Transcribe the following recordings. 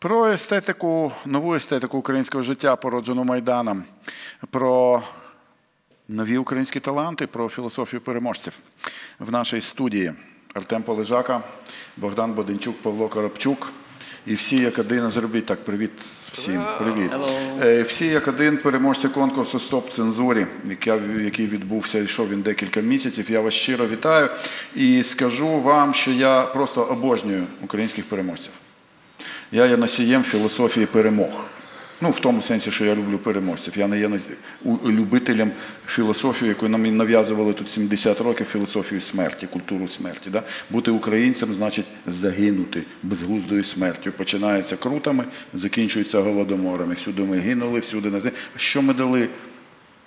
Про естетику, нову естетику українського життя, породжену Майданом, про нові українські таланти, про філософію переможців в нашій студії Артем Полежака, Богдан Боденчук, Павло Коробчук. І всі як один, зробіть так, привіт всім. Привіт. Е, Всі як один переможці конкурсу Стоп цензурі, який відбувся, йшов він декілька місяців. Я вас щиро вітаю і скажу вам, що я просто обожнюю українських переможців. Я є носієм філософії перемог. Ну, в тому сенсі, що я люблю переможців. Я не є любителем філософії, яку нам нав'язували тут 70 років, філософію смерті, культуру смерті. Да? Бути українцем значить загинути безглуздою смертю. Починається крутами, закінчується голодоморами. Всюди ми гинули, всюди не Що ми дали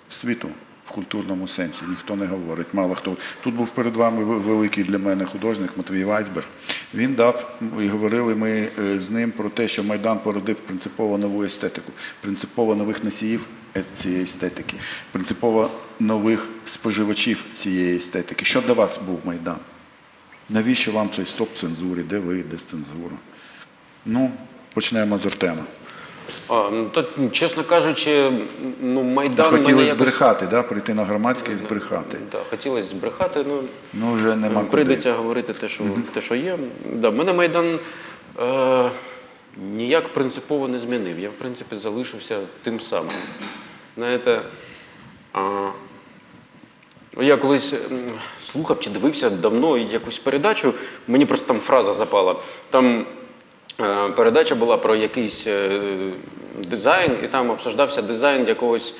світу в культурному сенсі. Ніхто не говорить. Мало хто. Тут був перед вами ве- великий для мене художник Матвій Вайсберг. Він дав і говорили ми е, з ним про те, що Майдан породив принципово нову естетику, принципово нових носіїв е- цієї естетики, принципово нових споживачів цієї естетики. Що для вас був Майдан? Навіщо вам цей стоп цензурі? Де ви, де цензура? Ну, почнемо з Артема. А, ну, то, чесно кажучи, ну, Майдан мене якось... збрехати, да? прийти на громадське і збрехати. Да, хотілося збрехати, ну, Ну, вже нема куди. прийдеться говорити те, що, те, що є. Да, мене Майдан е, ніяк принципово не змінив. Я, в принципі, залишився тим самим. Знаєте, а, я колись м, слухав чи дивився давно якусь передачу, мені просто там фраза запала. Там передача була про якийсь е, дизайн, і там обсуждався дизайн якогось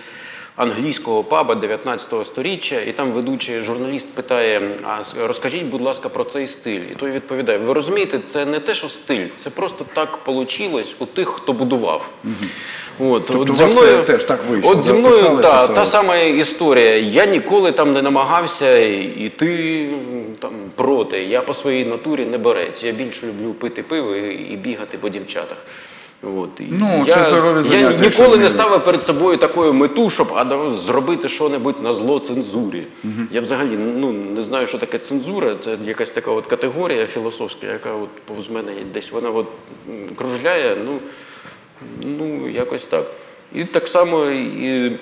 англійського паба 19 сторіччя, і там ведучий журналіст питає: а розкажіть, будь ласка, про цей стиль. І той відповідає: ви розумієте, це не те, що стиль, це просто так вийшло у тих, хто будував. От, Тобто от у вас це теж так вийшло, От зі мною та, писали. та сама історія. Я ніколи там не намагався йти там проти. Я по своїй натурі не борець. Я більше люблю пити пиво і бігати по дівчатах. От. Ну, я, це здорові я заняття, ніколи не ставив перед собою такою мету, щоб а, да, зробити що-небудь на зло цензурі. Я взагалі ну, не знаю, що таке цензура. Це якась така от категорія філософська, яка от повз мене десь вона от кружляє. Ну, Ну, якось так. І так само і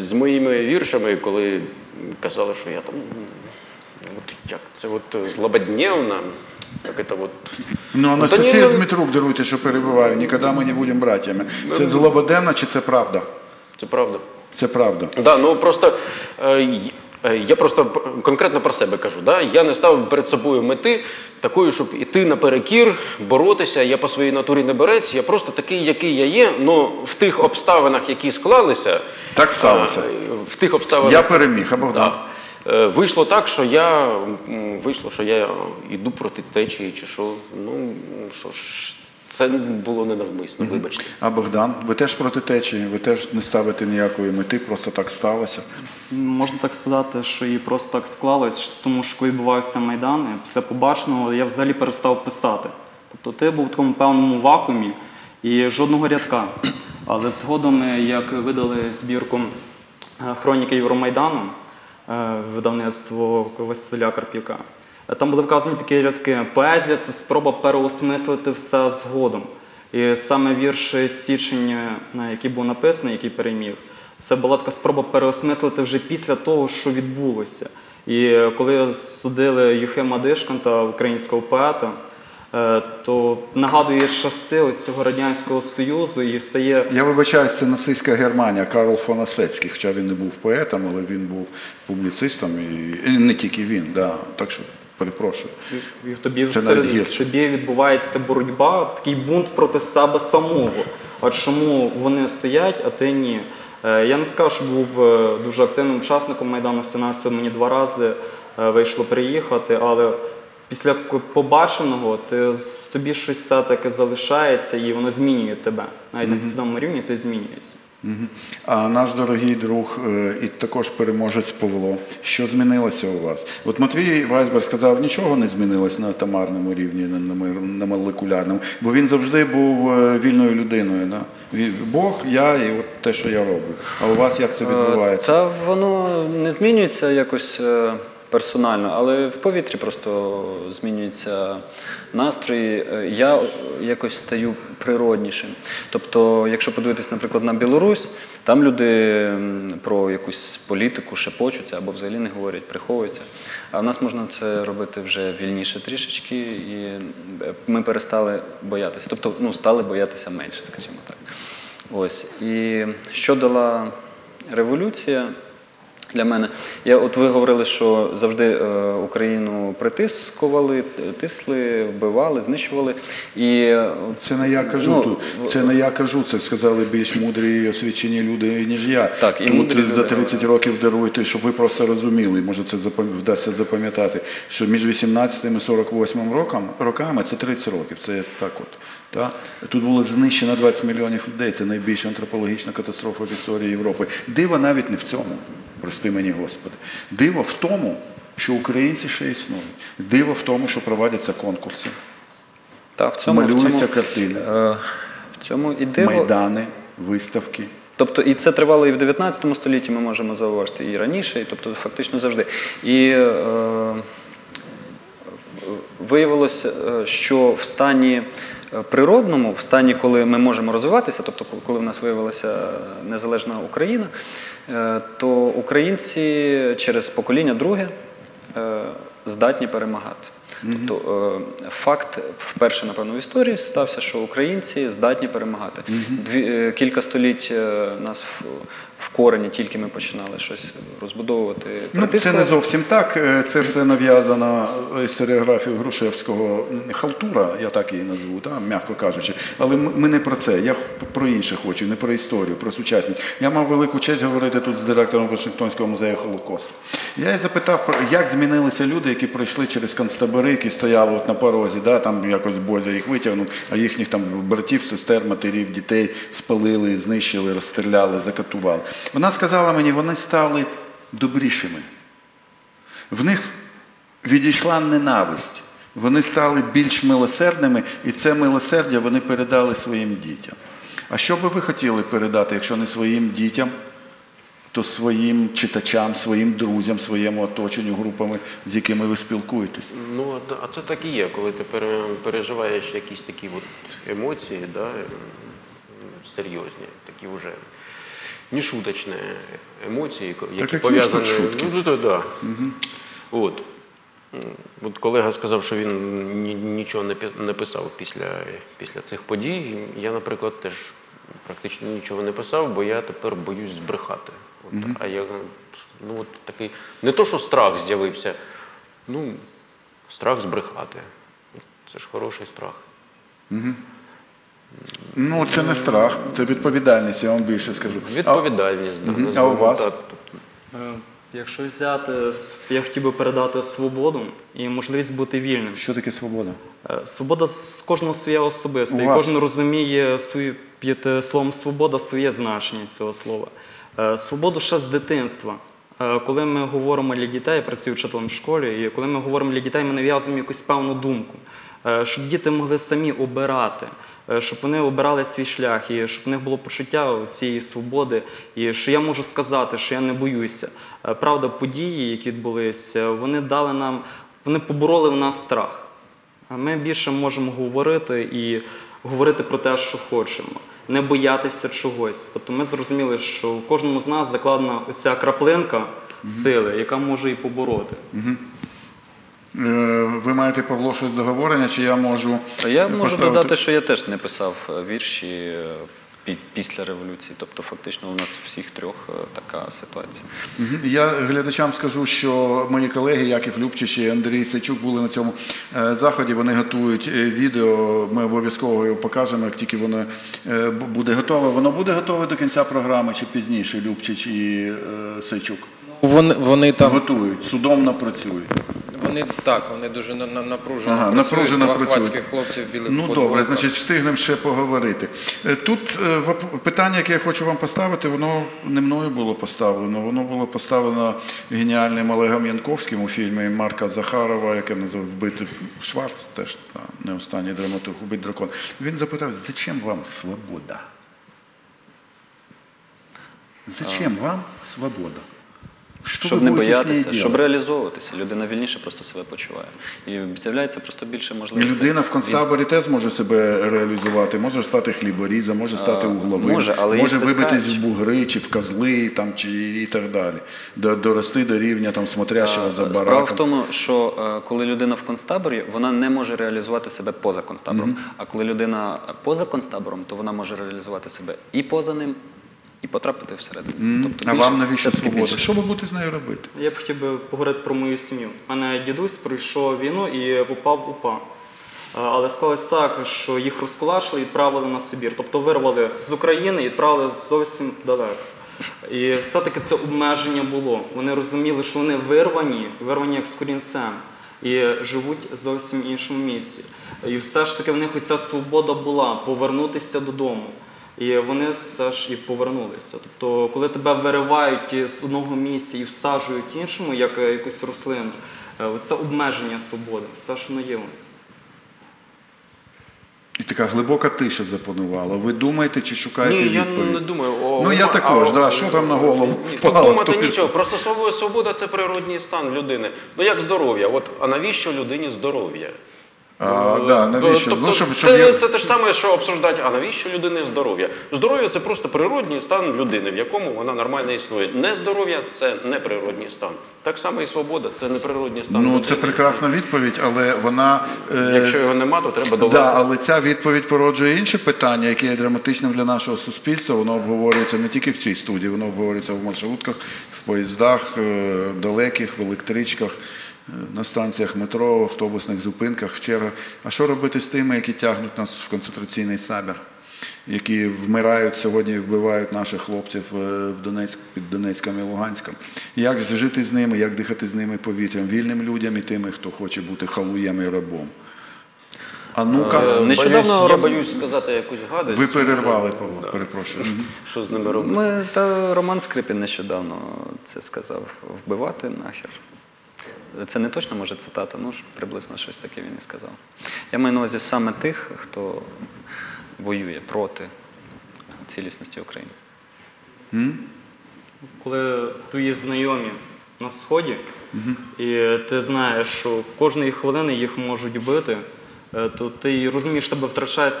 з моїми віршами, коли казали, що я там от як це от злободневна, як це от. Ну, Та Анастасія ні, Дмитрук, даруйте, що перебиваю, ніколи ми не будемо братями. Це злободенна чи це правда? Це правда. Це правда. Да, ну просто е, е, я просто конкретно про себе кажу. Да? Я не ставив перед собою мети такої, щоб іти наперекір, боротися. Я по своїй натурі не борець, я просто такий, який я є. але в тих обставинах, які склалися, Так сталося. е, в тих обставинах. Я переміг, а Богдан? Е, Вийшло так, що я вийшло, що я йду проти течії, чи що. Ну що ж, це було ненавмисно, вибачте. А Богдан, ви теж проти течії, ви теж не ставите ніякої мети, просто так сталося. Можна так сказати, що і просто так склалось, тому що коли відбувався Майдан, я після побаченого я взагалі перестав писати. Тобто ти був в такому певному вакуумі і жодного рядка. Але згодом, е, як видали збірку е, Хроніки Євромайдану, е, видавництво Василя Карп'юка, е, там були вказані такі рядки. Поезія це спроба переосмислити все згодом. І саме вірш Січень, е, який був написаний, який переміг, це була така спроба переосмислити вже після того, що відбулося. І е, коли судили Юхима Дишканта, українського поета, е, то нагадує часи цього радянського союзу і стає Я вибачаюсь, це нацистська Германія, Карл фон Осецький, хоча він не був поетом, але він був публіцистом і, і не тільки він. Да. Так що перепрошую. І в тобі, Це в тобі відбувається боротьба, такий бунт проти себе самого. А чому вони стоять, а ти ні? Е, Я не скажу, що був е, дуже активним учасником Майдану Сенасу. Мені два рази е, вийшло приїхати, але після побаченого ти, тобі щось все-таки залишається і воно змінює тебе. Навіть на підсвідомому рівні ти змінюєшся. Мгм. А наш дорогий друг е, і також переможець Павло, що змінилося у вас? От Матвій Вайсберг сказав, нічого не змінилось на атомарному рівні, на, на на молекулярному, бо він завжди був е, вільною людиною. Да? Бог, я і от те, що я роблю. А у вас як це відбувається? Та воно не змінюється якось. Персонально, але в повітрі просто змінюється настрій. Е, Я якось стаю природнішим. Тобто, якщо подивитись, наприклад, на Білорусь, там люди про якусь політику шепочуться або взагалі не говорять, приховуються. А в нас можна це робити вже вільніше трішечки, і е, ми перестали боятися. Тобто, ну, стали боятися менше, скажімо так. Ось. І що дала революція для мене? Я, от ви говорили, що завжди е, Україну притискували, тисли, вбивали, знищували. І Це не я кажу ну, тут. Це не я кажу, це сказали більш мудрі і освічені люди, ніж я. Так, і тут мудрі за люди. 30 років даруйте, щоб ви просто розуміли, може це запам- вдасться запам'ятати, що між 18 і 48 роком, роками це 30 років. Це так от. Та? Тут було знищено 20 мільйонів людей. Це найбільша антропологічна катастрофа в історії Європи. Диво навіть не в цьому, прости мені Господи. Диво в тому, що українці ще існують. Диво в тому, що проводяться конкурси. та, в цьому, в Малюються цьому, картини. е, в цьому і диво. майдани, виставки. Тобто і це тривало і в 19 столітті, ми можемо зауважити, і раніше, і, тобто фактично завжди. І е, виявилося, е, що в стані природному, в стані, коли ми можемо розвиватися, тобто коли в нас виявилася незалежна Україна, е, то українці через покоління друге е, здатні перемагати. Тобто е, факт вперше, напевно, в історії стався, що українці здатні перемагати. Дві, е, кілька століть е, нас в, корені, тільки ми починали щось розбудовувати. Ну, це не зовсім так. Це все нав'язано історіографією Грушевського халтура, я так її назву, та, м'яко кажучи. Але ми не про це. Я про інше хочу, не про історію, про сучасність. Я мав велику честь говорити тут з директором Вашингтонського музею Холокосту. Я запитав, як змінилися люди, які пройшли через концтабори, які стояли от на порозі, да, там якось Бозя їх витягнув, а їхніх там братів, сестер, матерів, дітей спалили, знищили, розстріляли, закатували. Вона сказала мені, вони стали добрішими. В них відійшла ненависть. Вони стали більш милосердними, і це милосердя вони передали своїм дітям. А що би ви хотіли передати, якщо не своїм дітям, то своїм читачам, своїм друзям, своєму оточенню, групами, з якими ви спілкуєтесь? Ну, а- це так і є, коли ти переживаєш якісь такі от емоції, да, серйозні, такі вже нешуточні емоції, які пов'язані. шутки? Ну, да, да. От. М, От колега сказав, що він нічого не не писав після, після цих подій. Я, наприклад, теж практично нічого не писав, бо я тепер боюсь збрехати. От, А я ну, от такий, не то, що страх з'явився, ну, страх збрехати. Це ж хороший страх. Ну, це не страх, це відповідальність, я вам більше скажу. Відповідальність. да, Мгм. А у вас? так. Е, Якщо взяти, я хотів би передати свободу і можливість бути вільним. Що таке свобода? Е, Свобода з кожного своя особиста, і кожен розуміє свою, під е, словом свобода своє значення цього слова. Е, Свободу ще з дитинства. Е, Коли ми говоримо для дітей, я працюю вчителем в школі, і коли ми говоримо для дітей, ми нав'язуємо якусь певну думку, Е, щоб діти могли самі обирати, щоб вони обирали свій шлях, і щоб у них було почуття цієї свободи, і що я можу сказати, що я не боюся. Правда, події, які відбулися, вони дали нам, вони побороли в нас страх. Ми більше можемо говорити і говорити про те, що хочемо, не боятися чогось. Тобто ми зрозуміли, що в кожному з нас закладена ця краплинка сили, яка може і побороти. Е, Ви маєте Павло щось договорення, чи я можу. Я можу поставити- додати, що я теж не писав е, вірші е, після революції. Тобто, фактично, у нас всіх трьох е, така ситуація. Я глядачам скажу, що мої колеги Яків Любчич і Андрій Сачук були на цьому е, заході. Вони готують е, відео. Ми обов'язково його покажемо, як тільки воно буде готове. Воно буде готове до кінця програми чи пізніше. Любчич і Сачук Вони, вони там готують, судомно працюють. вони так, вони дуже на, на, напружено Ага, працюють. напружено Два працюють. хвацьких хлопці білих Ну футболках. добре, значить, встигнемо ще поговорити. Е, Тут е, питання, яке я хочу вам поставити, воно не мною було поставлено. Воно було поставлено геніальним Олегом Янковським у фільмі Марка Захарова, яке називав Вбити Шварц, теж та, не останній драматург «Убить дракон. Він запитав, зачем вам свобода? Зачем вам свобода? Що щоб не боятися, щоб реалізовуватися. Людина вільніше просто себе почуває. І з'являється просто більше можливостей. людина в концтаборі теж може себе реалізувати, може стати хліборізом, може стати угловим, може, але може вибитись в бугри чи в козли там, чи і так далі. До- Дорости до рівня там, смотрящого за бараком. Справа в тому, що е, коли людина в концтаборі, вона не може реалізувати себе поза концтабором. А коли людина поза концтабором, то вона може реалізувати себе і поза ним, і потрапити всередину. Тобто А вам навіщо свобода? більше. Що ви будете з нею робити? Я б хотів би поговорити про мою сім'ю. У мене дідусь пройшов війну і попав в УПА. Але склалось так, що їх розкулачили і відправили на Сибір. Тобто вирвали з України і відправили зовсім далеко. І все-таки це обмеження було. Вони розуміли, що вони вирвані, вирвані як з корінцем, і живуть зовсім в іншому місці. І все ж таки в них ця свобода була повернутися додому. І вони все ж і повернулися. Тобто, коли тебе виривають з одного місця і всаджують іншому, як е, якусь рослину, е, це обмеження свободи. Все ж воно є. І така глибока тиша запанувала. Ви думаєте чи шукаєте Ні, я не думаю. О, Ну, я також, а, да, що там на голову ні, впало, Думати то- нічого, просто свобода, свобода це природній стан людини. Ну як здоров'я? От, а навіщо людині здоров'я? А, Ну, да, навіщо? Тобто, ну, щоб, щоб це, я... це те ж саме, що обсуждати, а навіщо людині здоров'я? Здоров'я це просто природній стан людини, в якому вона нормально існує. Нездоров'я це неприродній стан. Так само і свобода це неприродній стан. Ну, людини. це прекрасна відповідь, але вона. е, Якщо його нема, то треба долати. Да, але ця відповідь породжує інше питання, яке є драматичним для нашого суспільства. Воно обговорюється не тільки в цій студії, воно обговорюється в маршрутках, в поїздах е, далеких, в електричках, е, на станціях метро, в автобусних зупинках, в чергах. А що робити з тими, які тягнуть нас в концентраційний табір? Які вмирають сьогодні і вбивають наших хлопців е, в Донецьк під Донецьком і Луганськом. Як жити з ними, як дихати з ними повітрям, вільним людям і тими, хто хоче бути халуєм і рабом. А ну-ка, Е, Нещодавно боюсь, я роб- боюсь сказати якусь гадость. ви перервали, Павло, перепрошую. Що з ними робити? Ми, та Роман Скрипін нещодавно це сказав: вбивати нахер. Це не точно може цитата, ну приблизно щось таке він і сказав. Я маю на увазі саме тих, хто воює проти цілісності України. Коли твої знайомі на сході, і ти знаєш, що кожної хвилини їх можуть бити, е, то ти розумієш, тебе втрачає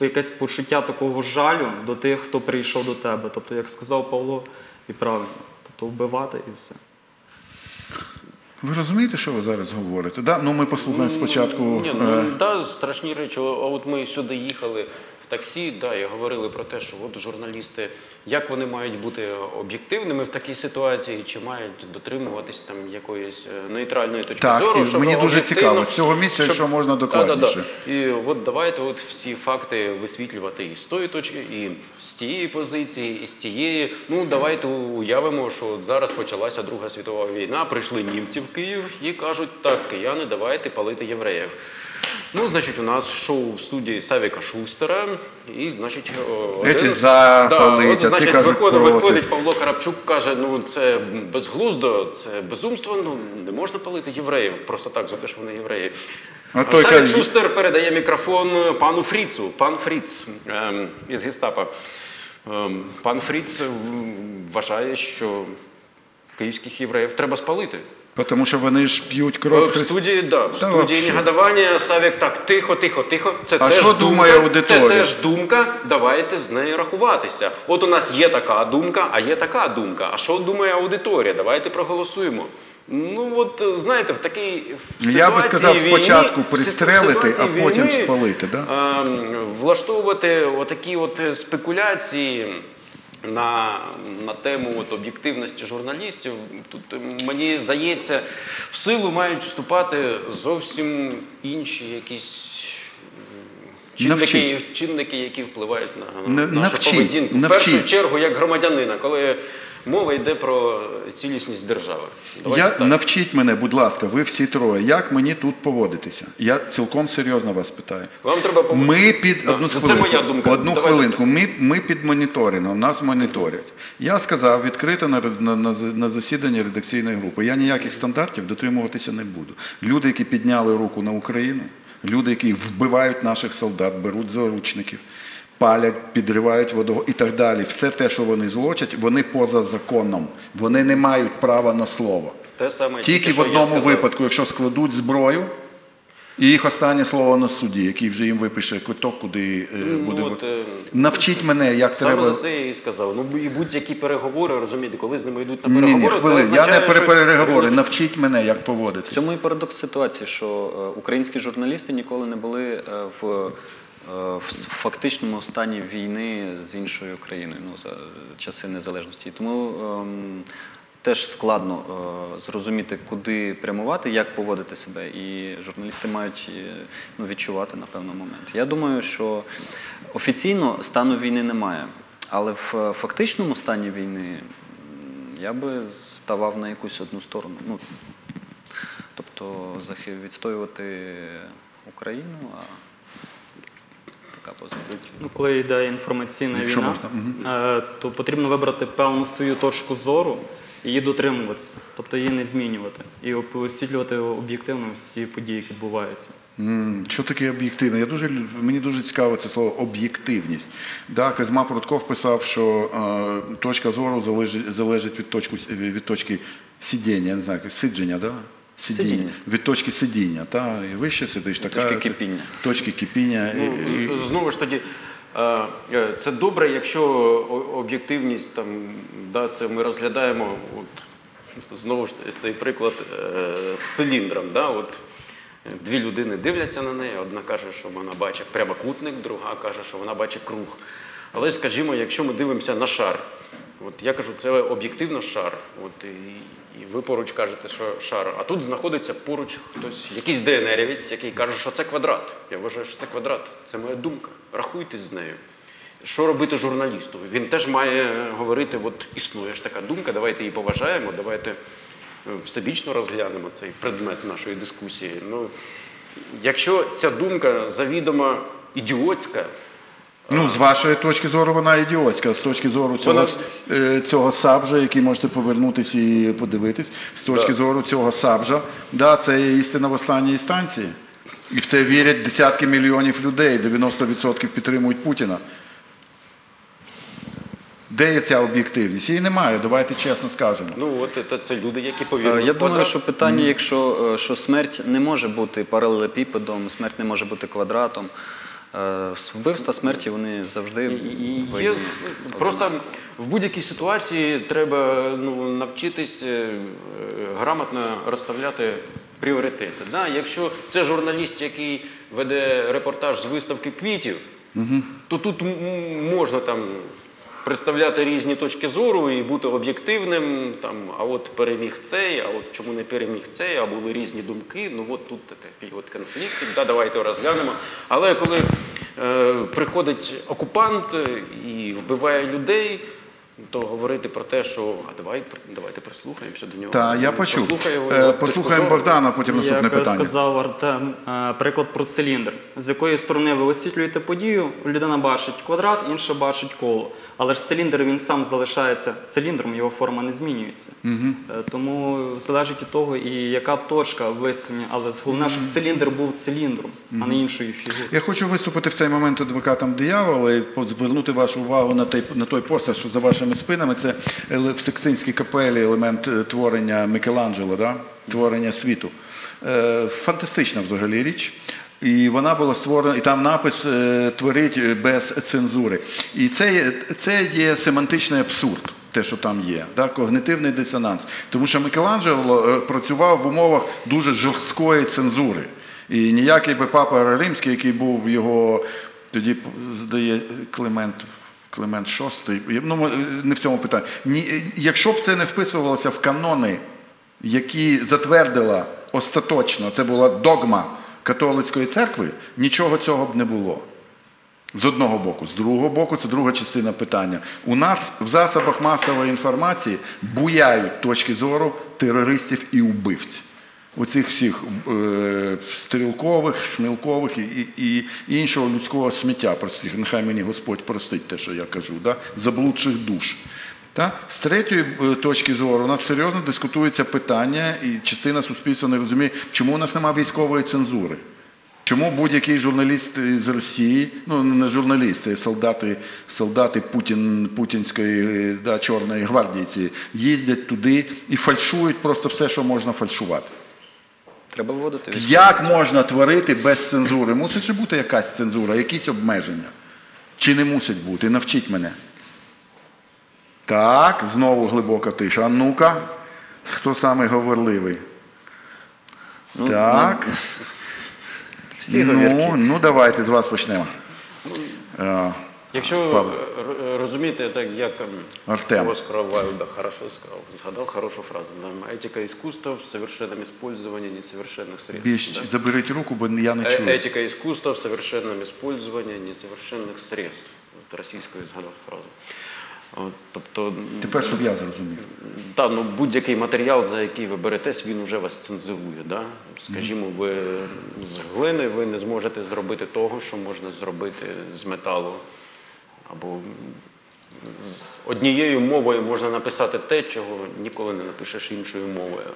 якесь почуття такого жалю до тих, хто прийшов до тебе. Тобто, як сказав Павло, і правильно, тобто вбивати і все. Ви розумієте, що ви зараз говорите? Да? Ну, ми послухаємо спочатку. Ні, е, ну, да, страшні речі. А от ми сюди їхали в таксі, да, і говорили про те, що от журналісти, як вони мають бути об'єктивними в такій ситуації, чи мають дотримуватись там якоїсь е, нейтральної точки Так, зору. щоб мені дуже цікаво, з цього місця, якщо можна, докладніше. Да-да-да. І от давайте от всі факти висвітлювати і з тої точки, і з тієї позиції, і з тієї. Ну давайте уявимо, що от зараз почалася Друга світова війна. Прийшли німці в Київ і кажуть, так, кияни, давайте палити євреїв. Ну, значить, у нас шоу в студії Савіка Шустера, і, значить, о, Еті за палить, а ці кажуть виходить, проти. виходить Павло Карапчук каже: ну це безглуздо, це безумство. Ну не можна палити євреїв просто так за те, що вони євреї. А той Савік каже- Шустер передає мікрофон пану Фріцу. Пан Фріц ем, із гестапо. Ем, пан Фріц вважає, що київських євреїв треба спалити. Тому що вони ж п'ють кров В студії, да, в студії негодування Савік так, тихо, тихо, тихо. Це А теж що думка, думає аудиторія? Це теж думка, давайте з нею рахуватися. От у нас є така думка, а є така думка. А що думає аудиторія? Давайте проголосуємо. Ну от знаєте, в такій в Я би сказав, війни- спочатку пристрелити, а потім війни, спалити, да? ем, влаштовувати отакі от спекуляції на, на тему от об'єктивності журналістів. Тут ем, мені здається, в силу мають вступати зовсім інші якісь. Чинники, чинники, які впливають на, На- на нашу навчить. поведінку. В першу чергу як громадянина, коли мова йде про цілісність держави. Давайте Я, так. навчіть мене, будь ласка, ви всі троє, як мені тут поводитися? Я цілком серйозно вас питаю. Вам треба пом- Ми під Да, одну це моя думка. одну хвилинку. Ми, ми під моніторингом, нас моніторять. Я сказав відкрито на, на, на, на засіданні редакційної групи. Я ніяких стандартів дотримуватися не буду. Люди, які підняли руку на Україну, люди, які вбивають наших солдат, беруть заручників, палять, підривають водого і так далі. Все те, що вони злочать, вони поза законом. Вони не мають права на слово. Те саме Тільки в одному випадку, якщо складуть зброю, і їх останнє слово на суді, який вже їм випише квиток, куди е, Ну, буде. от, е, Навчіть мене, як Саме треба. за це я і сказав. Ну і будь-які переговори, розумієте, коли з ними йдуть на Ні, переговори, ні, це хвилин. Я не означає, пере- що- переговори. Навчіть мене, як В цьому і парадокс ситуації, що е, українські журналісти ніколи не були е, в, е, в фактичному стані війни з іншою країною ну, за часи незалежності. Тому ем, теж складно е, зрозуміти, куди прямувати, як поводити себе. І журналісти мають е, ну, відчувати на певний момент. Я думаю, що офіційно стану війни немає, але в е, фактичному стані війни я би ставав на якусь одну сторону. Ну, Тобто відстоювати Україну, а така позиція. Ну, коли йде інформаційна Якщо війна, можна, е, то потрібно вибрати певну свою точку зору і її дотримуватися, тобто її не змінювати і освітлювати об'єктивно всі події, які відбуваються. Що таке об'єктивне? Я дуже мені дуже цікаво це слово об'єктивність. Да, Козьма Прутков писав, що е, точка зору залежить, залежить від, точку, від точки сидіння, я не знаю, сидження, да? Сидіння. Сидіння. Від точки сидіння. Та? І вище сидиш, така точки кипіння. Точки кипіння. Ну, і- і- Знову ж тоді, е, е, це добре, якщо об'єктивність там, да, це ми розглядаємо. От, знову ж цей приклад е, з циліндром. Да, от, дві людини дивляться на неї, одна каже, що вона бачить прямокутник, друга каже, що вона бачить круг. Але скажімо, якщо ми дивимося на шар, от я кажу, це об'єктивно шар. От, і, і ви поруч кажете, що шар. А тут знаходиться поруч хтось, якийсь ДНРівець, який каже, що це квадрат. Я вважаю, що це квадрат. Це моя думка. Рахуйтесь з нею. Що робити журналісту? Він теж має говорити: от існує ж така думка, давайте її поважаємо, давайте е, всебічно розглянемо цей предмет нашої дискусії. Ну, якщо ця думка завідомо ідіотська, Ну, з вашої точки зору вона ідіотська. З точки зору цього, Вона- е, цього сабжа, який можете повернутися і подивитись, з точки зору цього сабжа, да, це є істина в останній інстанції. І в це вірять десятки мільйонів людей, 90% підтримують Путіна. Де є ця об'єктивність? Її немає, давайте чесно скажемо. ну от це, це люди, які Е, повірили. Я думаю, що питання, якщо е, що смерть не може бути паралелепіпедом, смерть не може бути квадратом. Е, Вбивства смерті вони завжди Є, просто в будь-якій ситуації треба ну, навчитись е, грамотно розставляти пріоритети. Да? Якщо це журналіст, який веде репортаж з виставки квітів, то тут можна там представляти різні точки зору і бути об'єктивним. Там, а от переміг цей, а от чому не переміг цей, а були різні думки. Ну от тут такий от конфлікт, да, давайте розглянемо. Але коли е, приходить окупант е, і вбиває людей, то говорити про те, що а давай давайте прислухаємося до нього. Та я почув. Послухаємо Е, Послухаємо. Богдана, потім наступне Як питання. сказав Артем, е, приклад про циліндр. З якої сторони ви освітлюєте подію, людина бачить квадрат, інша бачить коло. Але ж циліндр він сам залишається циліндром, його форма не змінюється. Е, Тому залежить від того, і яка точка висвітлення, але головне, щоб циліндр був циліндром, а не іншою фігурою. Я хочу виступити в цей момент адвокатом диявола і звернути вашу увагу на той, на той постер, що за вашими спинами це в Сикстинській капелі елемент е, творення Мікеланджело, да? творення світу. Е, фантастична взагалі річ. І вона була створена, і там напис е, творить е, без цензури. І це, є- це є семантичний абсурд. Те, що там є, да? когнитивний дисонанс. Тому що Мікеланджело е, працював в умовах дуже жорсткої цензури. І ніякий би папа римський, який був його тоді здає Климент. Климент VI, ну, не в цьому питанні. Якщо б це не вписувалося в канони, які затвердила остаточно, це була догма католицької церкви, нічого цього б не було. З одного боку, з другого боку, це друга частина питання. У нас в засобах масової інформації буяють точки зору терористів і убивців. Оцих всіх е, стрілкових, шмілкових і, і, і іншого людського сміття, простих, нехай мені Господь простить те, що я кажу, да? заблудших душ. Та? З третьої е, точки зору у нас серйозно дискутується питання, і частина суспільства не розуміє, чому у нас немає військової цензури. Чому будь-який журналіст з Росії, ну не журналіст, це солдати, солдати Путін, Путінської да, Чорної гвардії, ці, їздять туди і фальшують просто все, що можна фальшувати. Треба вводити від Як можна творити без цензури? Мусить же бути якась цензура, якісь обмеження. Чи не мусить бути? Навчіть мене. Так, знову глибока тиша. А ну-ка, хто самий говорливий? так. всі ну, говірки. ну, давайте з вас почнемо. Е, Якщо Павло. р- р- розумієте, так як ем, Артем. Оскар Вайлда хорошо сказав, згадав хорошу фразу. Да? Етика искусства в совершенном использовании несовершенных средств. Більш да? заберіть руку, бо я не Э, чую. Этика искусства в совершенном использовании несовершенных средств. От російською згадав фразу. От, тобто, Тепер, щоб я зрозумів. та, ну, будь-який матеріал, за який ви беретесь, він вже вас цензурує. Да? Скажімо, ви з глини ви не зможете зробити того, що можна зробити з металу. Або з однією мовою можна написати те, чого ніколи не напишеш іншою мовою.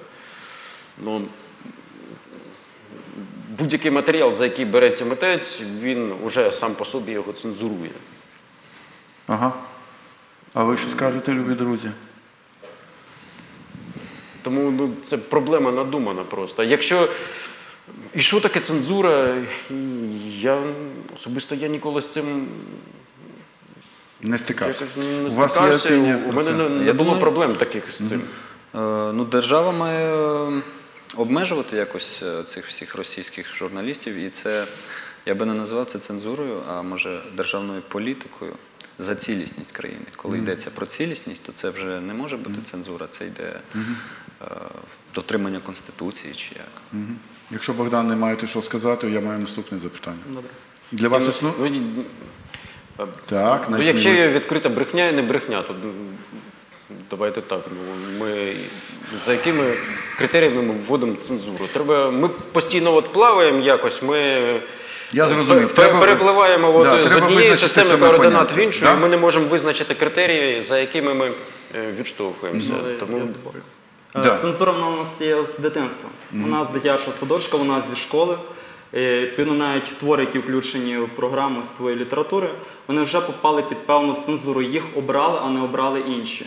Ну, будь-який матеріал, за який береться митець, він уже сам по собі його цензурує. Ага. А ви що скажете, любі друзі? Тому ну, це проблема надумана просто. Якщо і що таке цензура, я особисто я ніколи з цим Не стикався. не У вас є стикався. опінія У мене це? не, не Я було думаю- проблем таких з цим. Е, Ну, держава має е, обмежувати якось е, цих всіх російських журналістів, і це я би не назвав це цензурою, а може державною політикою за цілісність країни. Коли йдеться про цілісність, то це вже не може бути цензура, це йде е, дотримання конституції чи як. Мгм. Якщо Богдан не маєте що сказати, я маю наступне запитання. Для вас існує? Ну, Так, Ну, якщо є відкрита брехня і не брехня, то давайте так. Ну, ми, за якими критеріями ми вводимо цензуру? Треба, ми постійно от плаваємо якось, ми Я зрозумів. пе- Треба- перепливаємо от, Да, з однієї системи координат поняття. в іншу, Да? і ми не можемо визначити критерії, за якими ми е, відштовхуємося. Тому Е, Да. Цензура вона у нас є з дитинства. У нас з дитячого садочка, у нас зі школи. І, відповідно, навіть твори, які включені в програму з твоєї літератури, вони вже попали під певну цензуру. Їх обрали, а не обрали інші.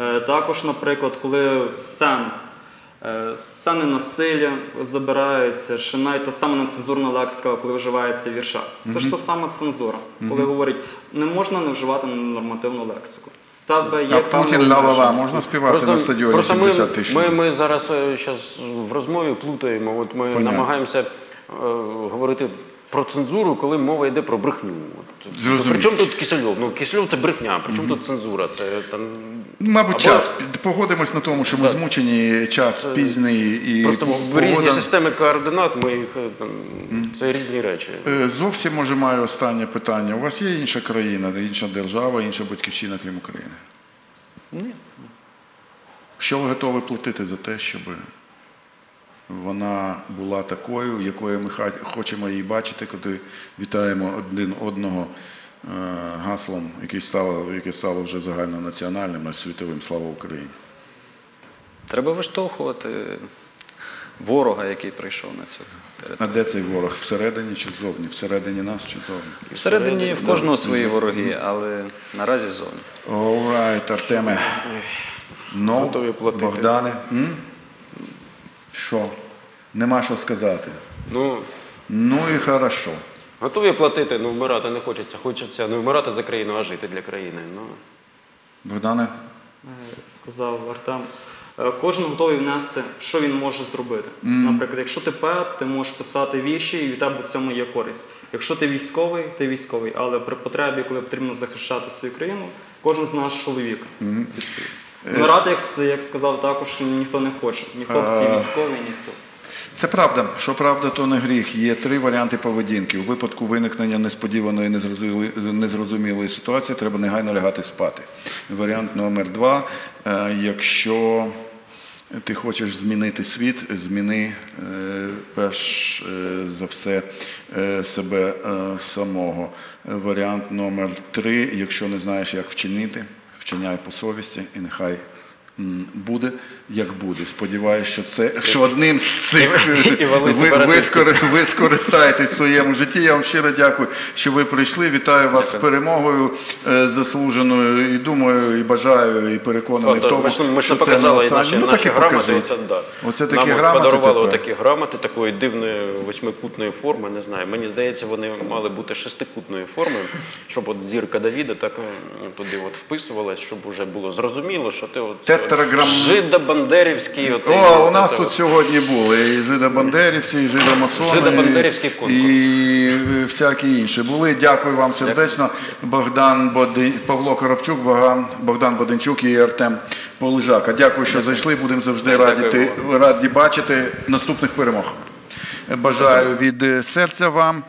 Е, Також, наприклад, коли сцен, е, сцени насилля забираються, ще навіть та сама нецензурна лексика, коли вживається вірша. Це ж та сама цензура, коли говорять, не можна не вживати нормативну лексику. З тебе є А Путін ла-ла-ла можна співати на стадіоні просто 70 тисяч? ми, ми зараз зараз в розмові плутаємо. От ми Понятно. намагаємося е, говорити про цензуру, коли мова йде про брехню. От, Зрозумів. при чому тут Кисельов? Ну, Кисельов це брехня, при чому тут цензура? Це там Мабуть, Або- час. Погодимось на тому, що ми змучені, час пізній і просто по- різні системи координат, ми їх е, там, це різні речі. Е, Зовсім може маю останнє питання. У вас є інша країна, інша держава, інша батьківщина, крім України? Ні. Що ви готові платити за те, щоб вона була такою, якою ми ха- хочемо її бачити, коли вітаємо один одного е, гаслом, яке стало, яке стало вже загальнонаціональним, а світовим слава Україні. Треба виштовхувати ворога, який прийшов на цю територію. А де цей ворог? Всередині чи ззовні? Всередині нас чи ззовні? Всередині в кожного свої вороги, але наразі зовні. All right, Артеме. Ну, Готові платити. Богдане. Що? Нема що сказати. Ну, Ну і хорошо. готові платити, ну вмирати не хочеться. Хочеться не вмирати за країну, а жити для країни. Ну, Богдане, Е, сказав Артем. е, Кожен готовий внести, що він може зробити. Наприклад, якщо ти поет, ти можеш писати вірші, і від тебе в цьому є користь. Якщо ти військовий, ти військовий. Але при потребі, коли потрібно захищати свою країну, кожен з нас чоловік. Вмирати, як, як сказав, також ніхто не хоче. Ні хлопці військові, ніхто. Це правда. Що правда, то не гріх. Є три варіанти поведінки. У випадку виникнення несподіваної незрозумілої, ситуації треба негайно лягати спати. Варіант номер два. Е, Якщо ти хочеш змінити світ, зміни е, перш е, за все е, себе е, самого. Варіант номер три. Якщо не знаєш, як вчинити, вчиняй по совісті і нехай буде. Як буде. Сподіваюся, що це що одним з цих ви, ви, ви скористаєтесь в своєму житті. Я вам щиро дякую, що ви прийшли. Вітаю вас з перемогою е, заслуженою. І думаю, і бажаю, і переконаний От, в тому, ми ми що це не показали і останнє. наші, Ну так і покажіть. Оце, да. Оце такі Нам от грамоти подарували такі грамоти такої дивної восьмикутної форми. Не знаю. Мені здається, вони мали бути шестикутної форми, щоб от зірка Давіда так туди от вписувалась, щоб вже було зрозуміло, що ти от Тетраграм- жидо-бандерівський. Оцей, О, у нас тут сьогодні були і жидобандерівці, і жидомасони, Жидобандерівський і, конкурс. і всякі інші були. Дякую вам сердечно. Богдан Боди... Павло Коробчук, Богдан, Богдан Боденчук і Артем Полежака. Дякую, що зайшли. Будемо завжди Дякую раді, раді бачити наступних перемог. Бажаю від е, серця вам.